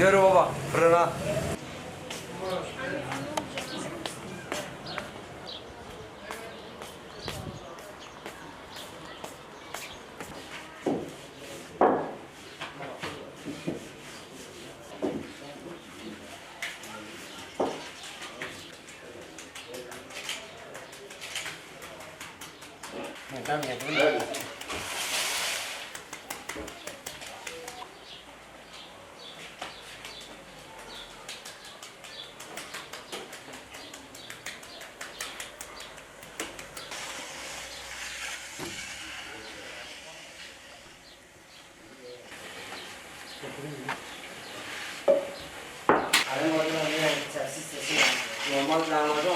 Yürü baba fırına. Normal lahmacun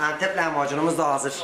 Antep lahmacunumuz da hazır.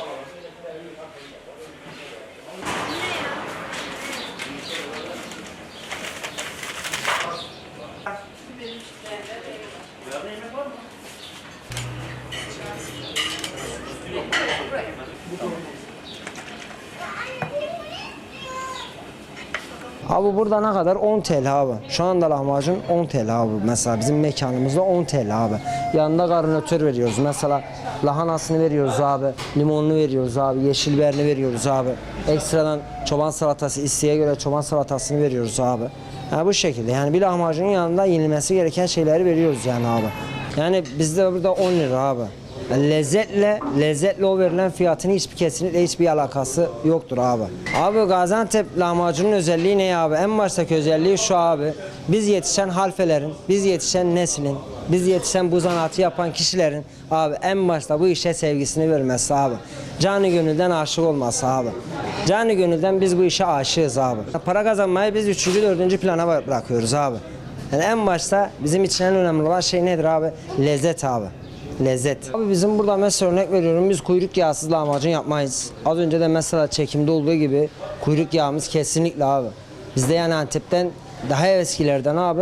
Abi burada ne kadar? 10 TL abi. Şu anda lahmacun 10 TL abi. Mesela bizim mekanımızda 10 TL abi. Yanında garnitür veriyoruz. Mesela lahanasını veriyoruz abi. Limonunu veriyoruz abi. Yeşil biberini veriyoruz abi. Ekstradan çoban salatası isteğe göre çoban salatasını veriyoruz abi. Yani bu şekilde. Yani bir lahmacunun yanında yenilmesi gereken şeyleri veriyoruz yani abi. Yani bizde burada 10 lira abi. Lezzetle, lezzetle o verilen fiyatın hiçbir kesinlikle hiçbir alakası yoktur abi. Abi Gaziantep lahmacunun özelliği ne abi? En baştaki özelliği şu abi. Biz yetişen halfelerin, biz yetişen neslin, biz yetişen bu zanaatı yapan kişilerin abi en başta bu işe sevgisini vermesi abi. Canı gönülden aşık olması abi. Canı gönülden biz bu işe aşığız abi. Para kazanmayı biz 3. 4. plana bırakıyoruz abi. Yani en başta bizim için en önemli olan şey nedir abi? Lezzet abi. Lezzet. Abi bizim burada mesela örnek veriyorum biz kuyruk yağsız lahmacun yapmayız. Az önce de mesela çekimde olduğu gibi kuyruk yağımız kesinlikle abi. Bizde yani Antep'ten daha eskilerden abi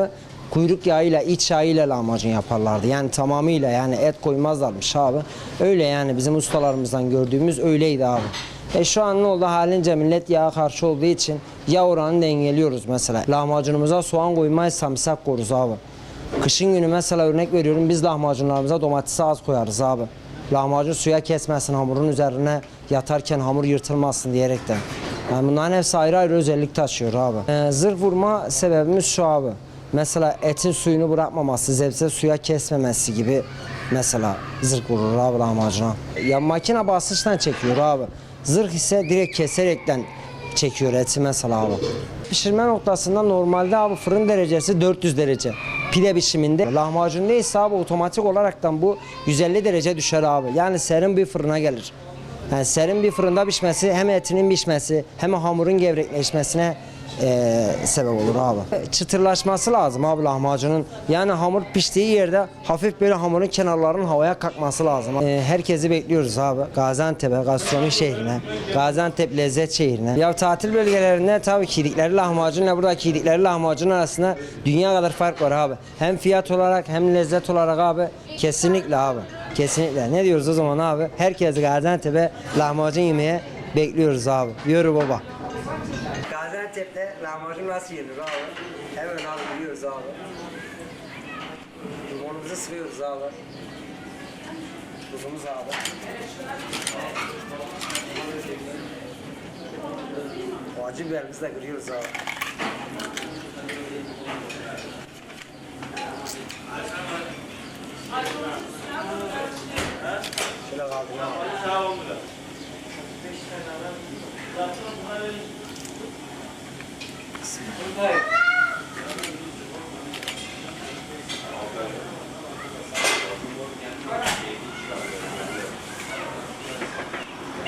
kuyruk yağıyla iç yağıyla lahmacun yaparlardı. Yani tamamıyla yani et koymazlarmış abi. Öyle yani bizim ustalarımızdan gördüğümüz öyleydi abi. E şu an ne oldu halince millet yağa karşı olduğu için yağ oranını dengeliyoruz mesela. Lahmacunumuza soğan koymayız samsak koruz abi. Kışın günü mesela örnek veriyorum biz lahmacunlarımıza domatesi az koyarız abi. Lahmacun suya kesmesin hamurun üzerine yatarken hamur yırtılmasın diyerekten. Yani bunların hepsi ayrı ayrı özellik taşıyor abi. Ee, zırh vurma sebebimiz şu abi. Mesela etin suyunu bırakmaması, zebze suya kesmemesi gibi mesela zırh vurur abi lahmacuna. Ya makine basınçtan çekiyor abi. Zırh ise direkt keserekten çekiyor eti mesela abi. Pişirme noktasında normalde abi fırın derecesi 400 derece. Pide biçiminde. Lahmacun neyse abi otomatik olaraktan bu 150 derece düşer abi. Yani serin bir fırına gelir. Yani serin bir fırında pişmesi hem etinin pişmesi hem hamurun gevrekleşmesine e, sebep olur abi. Çıtırlaşması lazım abi lahmacunun. Yani hamur piştiği yerde hafif böyle hamurun kenarlarının havaya kalkması lazım. E, herkesi bekliyoruz abi. Gaziantep'e, gastronomi şehrine, Gaziantep lezzet şehrine. Ya tatil bölgelerinde tabii ki yedikleri lahmacunla buradaki yedikleri lahmacun arasında dünya kadar fark var abi. Hem fiyat olarak hem lezzet olarak abi kesinlikle abi. Kesinlikle. Ne diyoruz o zaman abi? Herkes Gaziantep'e lahmacun yemeye bekliyoruz abi. Yürü baba. Gaziantep'te lahmacun nasıl yenir abi? Hemen abi biliyoruz abi. Limonumuzu sıkıyoruz abi. Tuzumuz abi. O acı biberimizi de kırıyoruz abi. good.